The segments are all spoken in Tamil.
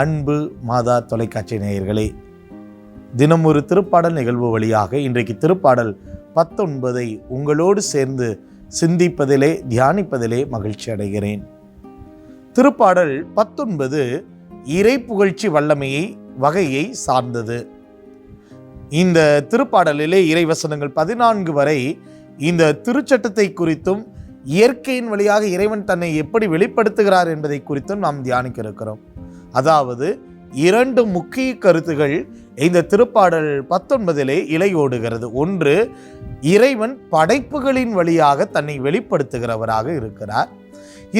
அன்பு மாதா தொலைக்காட்சி நேயர்களே தினம் ஒரு திருப்பாடல் நிகழ்வு வழியாக இன்றைக்கு திருப்பாடல் பத்தொன்பதை உங்களோடு சேர்ந்து சிந்திப்பதிலே தியானிப்பதிலே மகிழ்ச்சி அடைகிறேன். திருப்பாடல் பத்தொன்பது இறை புகழ்ச்சி வல்லமையை வகையை சார்ந்தது. இந்த திருப்பாடலிலே இறைவசனங்கள் பதினான்கு வரை இந்த திருச்சட்டத்தை குறித்தும் இயற்கையின் வழியாக இறைவன் தன்னை எப்படி வெளிப்படுத்துகிறார் என்பதை குறித்தும் நாம் தியானிக்க இருக்கிறோம். அதாவது இரண்டு முக்கிய கருத்துகள் இந்த திருப்பாடல் பத்தொன்பதிலே இலையோடுகிறது ஒன்று இறைவன் படைப்புகளின் வழியாக தன்னை வெளிப்படுத்துகிறவராக இருக்கிறார்.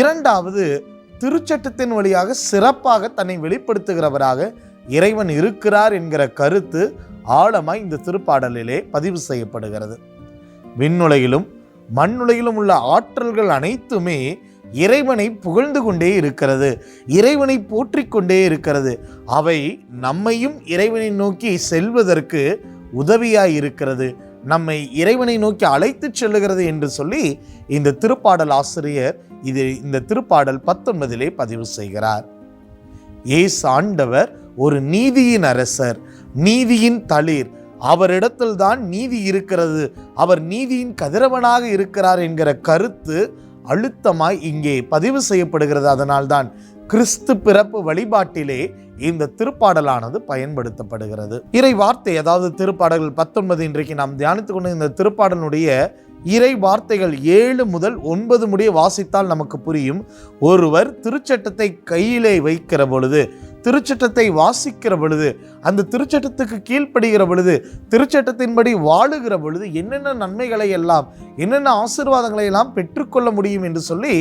இரண்டாவது திருச்சட்டத்தின் வழியாக சிறப்பாக தன்னை வெளிப்படுத்துகிறவராக இறைவன் இருக்கிறார் என்கிற கருத்து ஆழமாய் இந்த திருப்பாடலிலே பதிவு செய்யப்படுகிறது. விண்ணுலகிலும் மண்ணுலகிலும் உள்ள ஆற்றல்கள் அனைத்துமே இறைவனை புகழ்ந்து கொண்டே இருக்கிறது. இறைவனை போற்றிக்கொண்டே இருக்கிறது. அவை நம்மையும் இறைவனை நோக்கி செல்வதற்கு உதவியாய் இருக்கிறது நம்மை இறைவனை நோக்கி அழைத்துச் செல்லுகிறது என்று சொல்லி இந்த திருப்பாடல் ஆசிரியர் இது இந்த திருப்பாடல் பத்தொன்பதிலே பதிவு செய்கிறார். ஏஸ் ஆண்டவர் ஒரு நீதியின் அரசர் நீதியின் தளிர். அவரிடத்தில் தான் நீதி இருக்கிறது. அவர் நீதியின் கதிரவனாக இருக்கிறார் என்கிற கருத்து அழுத்தமாய் இங்கே பதிவு செய்யப்படுகிறது. அதனால்தான் கிறிஸ்து பிறப்பு வழிபாட்டிலே இந்த திருப்பாடலானது பயன்படுத்தப்படுகிறது. இறை வார்த்தை அதாவது திருப்பாடல்கள் பத்தொன்பது இன்றைக்கு நாம் தியானித்துக் கொண்ட இந்த திருப்பாடலுடைய இறை வார்த்தைகள் ஏழு முதல் ஒன்பது முடிய வாசித்தால் நமக்கு புரியும். ஒருவர் திருச்சட்டத்தை கையிலே வைக்கிற பொழுது திருச்சட்டத்தை வாசிக்கிற பொழுது அந்த திருச்சட்டத்துக்கு கீழ்ப்படுகிற பொழுது திருச்சட்டத்தின்படி வாழுகிற பொழுது என்னென்ன நன்மைகளை எல்லாம் என்னென்ன ஆசீர்வாதங்களை எல்லாம் பெற்றுக்கொள்ள முடியும் என்று சொல்லி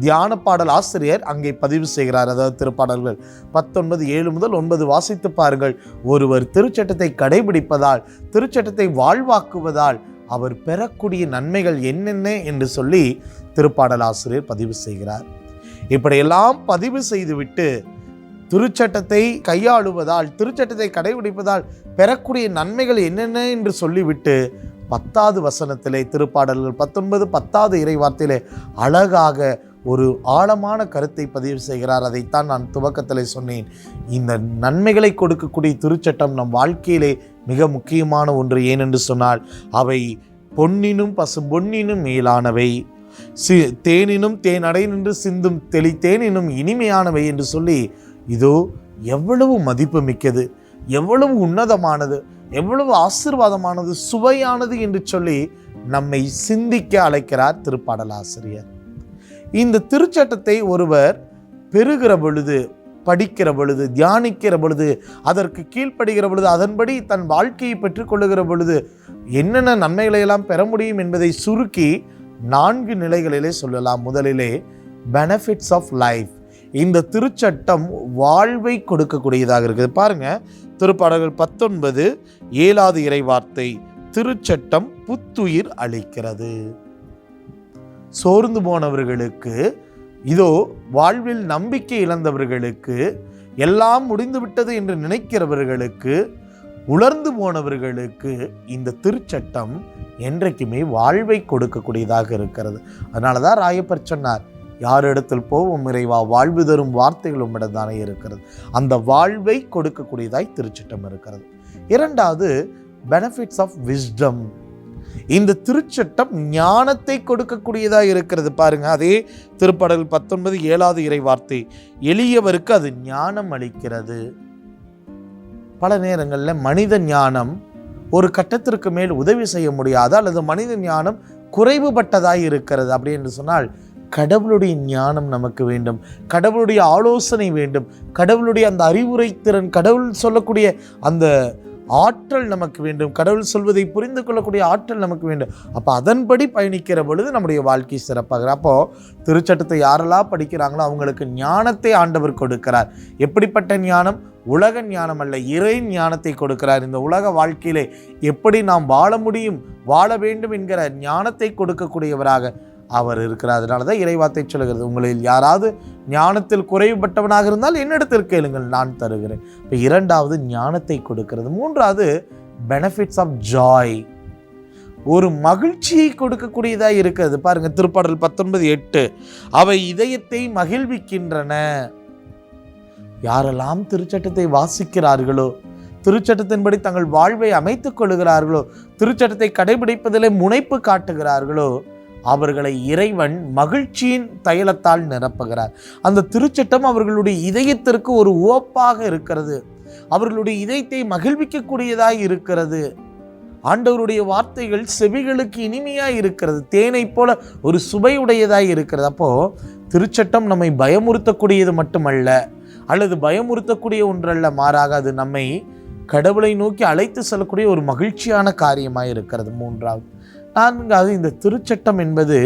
தியான பாடல் ஆசிரியர் அங்கே பதிவு செய்கிறார். அதாவது திருப்பாடல்கள் பத்தொன்பது ஏழு முதல் ஒன்பது வாசித்து பாருங்கள். ஒருவர் திருச்சட்டத்தை கடைபிடிப்பதால் திருச்சட்டத்தை வாழ்வாக்குவதால் அவர் பெறக்கூடிய நன்மைகள் என்னென்ன என்று சொல்லி திருப்பாடல் ஆசிரியர் பதிவு செய்கிறார். இப்படியெல்லாம் பதிவு செய்துவிட்டு திருச்சட்டத்தை கையாளுவதால் திருச்சட்டத்தை கடைபிடிப்பதால் பெறக்கூடிய நன்மைகள் என்னென்ன என்று சொல்லிவிட்டு பத்தாவது வசனத்திலே திருப்பாடல்கள் பத்தொன்பது பத்தாவது இறைவார்த்திலே அழகாக ஒரு ஆழமான கருத்தை பதிவு செய்கிறார். அதைத்தான் நான் துவக்கத்திலே சொன்னேன். இந்த நன்மைகளை கொடுக்கக்கூடிய திருச்சட்டம் நம் வாழ்க்கையிலே மிக முக்கியமான ஒன்று. ஏனென்று சொன்னால் அவை பொன்னினும் பசு பொன்னினும் மேலானவை. சி தேனினும் தேனடை நின்று சிந்தும் தெளி தேனினும் இனிமையானவை என்று சொல்லி இதோ எவ்வளவு மதிப்பு மிக்கது எவ்வளவு உன்னதமானது எவ்வளவு ஆசிர்வாதமானது சுவையானது என்று சொல்லி நம்மை சிந்திக்க அழைக்கிறார் திருப்பாடலாசிரியர். இந்த திருச்சட்டத்தை ஒருவர் பெறுகிற பொழுது படிக்கிற பொழுது தியானிக்கிற பொழுது அதற்கு கீழ்ப்படுகிற பொழுது அதன்படி தன் வாழ்க்கையை பெற்றுக்கொள்ளுகிற பொழுது என்னென்ன நன்மைகளை எல்லாம் பெற முடியும் என்பதை சுருக்கி நான்கு நிலைகளிலே சொல்லலாம். முதலிலே பெனிஃபிட்ஸ் ஆஃப் லைஃப் இந்த திருச்சட்டம் வாழ்வை கொடுக்கக்கூடியதாக இருக்குது. பாருங்க திருப்பாடல்கள் பத்தொன்பது ஏழாவது இறை வார்த்தை திருச்சட்டம் புத்துயிர் அளிக்கிறது. சோர்ந்து போனவர்களுக்கு இதோ வாழ்வில் நம்பிக்கை இழந்தவர்களுக்கு எல்லாம் முடிந்துவிட்டது என்று நினைக்கிறவர்களுக்கு உலர்ந்து போனவர்களுக்கு இந்த திருச்சட்டம் என்றைக்குமே வாழ்வை கொடுக்கக்கூடியதாக இருக்கிறது. அதனால தான் ராயப்பர் சொன்னார் யாரிடத்தில் போவோம் இறைவா வாழ்வு தரும் வார்த்தைகள் உம்மிடம் தானே இருக்கிறது. அந்த வாழ்வை கொடுக்கக்கூடியதாய் திருச்சட்டம் இருக்கிறது. இரண்டாவது பெனிஃபிட்ஸ் ஆஃப் விஸ்டம் இந்த திருச்சட்டம் ஞானத்தை கொடுக்கக்கூடியதாக இருக்கிறது. பாருங்க அதே திருப்படல் பத்தொன்பது ஏழாவது இறை வார்த்தை எளியவருக்கு அது ஞானம் அளிக்கிறது. பல நேரங்களில் மனித ஞானம் ஒரு கட்டத்திற்கு மேல் உதவி செய்ய முடியாது? அல்லது மனித ஞானம் குறைவுபட்டதாக இருக்கிறது அப்படி என்று சொன்னால் கடவுளுடைய ஞானம் நமக்கு வேண்டும். கடவுளுடைய ஆலோசனை வேண்டும். கடவுளுடைய அந்த அறிவுரை திறன் கடவுள் சொல்லக்கூடிய அந்த ஆற்றல் நமக்கு வேண்டும். கடவுள் சொல்வதை புரிந்து கொள்ளக்கூடிய ஆற்றல் நமக்கு வேண்டும். அப்போ அதன்படி பயணிக்கிற பொழுது நம்முடைய வாழ்க்கை சிறப்பாக அப்போ திருச்சட்டத்தை யாரெல்லாம் படிக்கிறாங்களோ அவங்களுக்கு ஞானத்தை ஆண்டவர் கொடுக்கிறார். எப்படிப்பட்ட ஞானம்? உலக ஞானம் அல்ல இறை ஞானத்தை கொடுக்கிறார். இந்த உலக வாழ்க்கையிலே எப்படி நாம் வாழ முடியும்? வாழ வேண்டும் என்கிற ஞானத்தை கொடுக்கக்கூடியவராக அவர் இருக்கிறார். அதனால தான் இறைவார்த்தை சொல்கிறது உங்களில் யாராவது ஞானத்தில் குறைவுபட்டவனாக இருந்தால் என்னிடத்தில் கேளுங்கள் நான் தருகிறேன். இப்போ இரண்டாவது ஞானத்தை கொடுக்கிறது. மூன்றாவது பெனிஃபிட்ஸ் ஆஃப் ஜாய் ஒரு மகிழ்ச்சியை கொடுக்கக்கூடியதாக இருக்கிறது. பாருங்கள் திருப்பாடல் பத்தொன்பது எட்டு. அவை இதயத்தை மகிழ்விக்கின்றன. யாரெல்லாம் திருச்சட்டத்தை வாசிக்கிறார்களோ திருச்சட்டத்தின்படி தங்கள் வாழ்வை அமைத்துக் கொள்கிறார்களோ திருச்சட்டத்தை கடைபிடிப்பதிலே முனைப்பு காட்டுகிறார்களோ அவர்களை இறைவன் மகிழ்ச்சியின் தைலத்தால் நிரப்புகிறார். அந்த திருச்சட்டம் அவர்களுடைய இதயத்திற்கு ஒரு உவப்பாக இருக்கிறது. அவர்களுடைய இதயத்தை மகிழ்விக்கக்கூடியதாக இருக்கிறது. ஆண்டவருடைய வார்த்தைகள் செவிகளுக்கு இனிமையாக இருக்கிறது. தேனை போல ஒரு சுவையுடையதாக இருக்கிறது. அப்போது திருச்சட்டம் நம்மை பயமுறுத்தக்கூடியது மட்டுமல்ல அல்லது பயமுறுத்தக்கூடிய ஒன்றல்ல மாறாக அது நம்மை கடவுளை நோக்கி அழைத்து செல்லக்கூடிய ஒரு மகிழ்ச்சியான காரியமாக இருக்கிறது. மூன்றாவது நான்காவது இந்த திருச்சட்டம் என்பது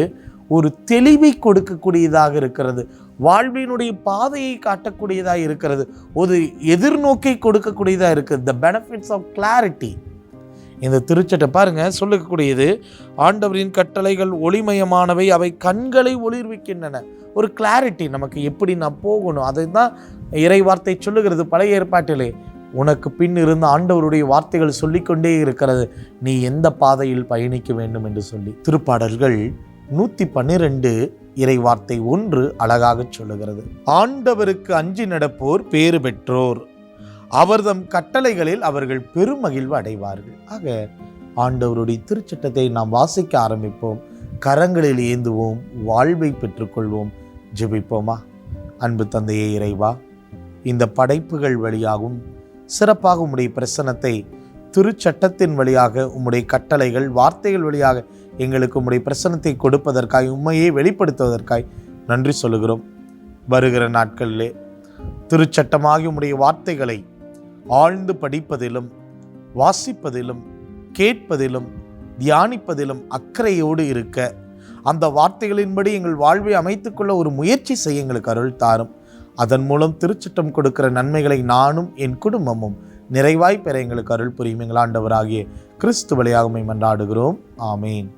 ஒரு தெளிவை கொடுக்கக்கூடியதாக இருக்கிறது. வாழ்வினுடைய பாதையை காட்டக்கூடியதாக இருக்கிறது. ஒரு எதிர்நோக்கை கொடுக்கக்கூடியதாக இருக்குது. த பெனிஃபிட்ஸ் ஆஃப் கிளாரிட்டி இந்த திருச்சட்டை பாருங்க சொல்லக்கூடியது ஆண்டவரின் கட்டளைகள் ஒளிமயமானவை அவை கண்களை ஒளிர்விக்கின்றன. ஒரு கிளாரிட்டி நமக்கு எப்படி நான் போகணும்? அதை தான் இறை வார்த்தை சொல்லுகிறது பழைய ஏற்பாட்டிலே. உனக்கு பின் இருந்த ஆண்டவருடைய வார்த்தைகள் சொல்லிக்கொண்டே இருக்கிறது. நீ எந்த பாதையில் பயணிக்க வேண்டும் என்று சொல்லி. திருப்பாடல்கள் நூற்றி பன்னிரெண்டு இறை வார்த்தை ஒன்று அழகாக சொல்லுகிறது. ஆண்டவருக்கு அஞ்சி நடப்போர் பேறு பெற்றோர். அவர்தம் கட்டளைகளில் அவர்கள் பெருமகிழ்வு அடைவார்கள். ஆக ஆண்டவருடைய திருச்சட்டத்தை நாம் வாசிக்க ஆரம்பிப்போம். கரங்களில் ஏந்துவோம் வாழ்வை பெற்றுக்கொள்வோம். ஜெபிப்போமா? அன்பு தந்தையே இறைவா இந்த படைப்புகள் வழியாகவும் சிறப்பாக உம்முடைய பிரசனத்தை திருச்சட்டத்தின் வழியாக உம்முடைய கட்டளைகள் வார்த்தைகள் வழியாக எங்களுக்கு உம்முடைய பிரசனத்தை கொடுப்பதற்காய் உண்மையை வெளிப்படுத்துவதற்காய் நன்றி சொல்லுகிறோம். வருகிற நாட்களிலே திருச்சட்டமாகி உம்முடைய வார்த்தைகளை ஆழ்ந்து படிப்பதிலும் வாசிப்பதிலும் கேட்பதிலும் தியானிப்பதிலும் அக்கறையோடு இருக்க அந்த வார்த்தைகளின்படி எங்கள் வாழ்வை அமைத்துக்கொள்ள ஒரு முயற்சி செய்ய எங்களுக்கு அருள் தாரும். அதன் மூலம் திருச்சட்டம் கொடுக்கிற நன்மைகளை நானும் என் குடும்பமும் நிறைவாய் பெற எங்களுக்கு அருள் புரியும் எங்கள் ஆண்டவராகிய கிறிஸ்து வழியாகமை மன்றாடுகிறோம். ஆமீன்.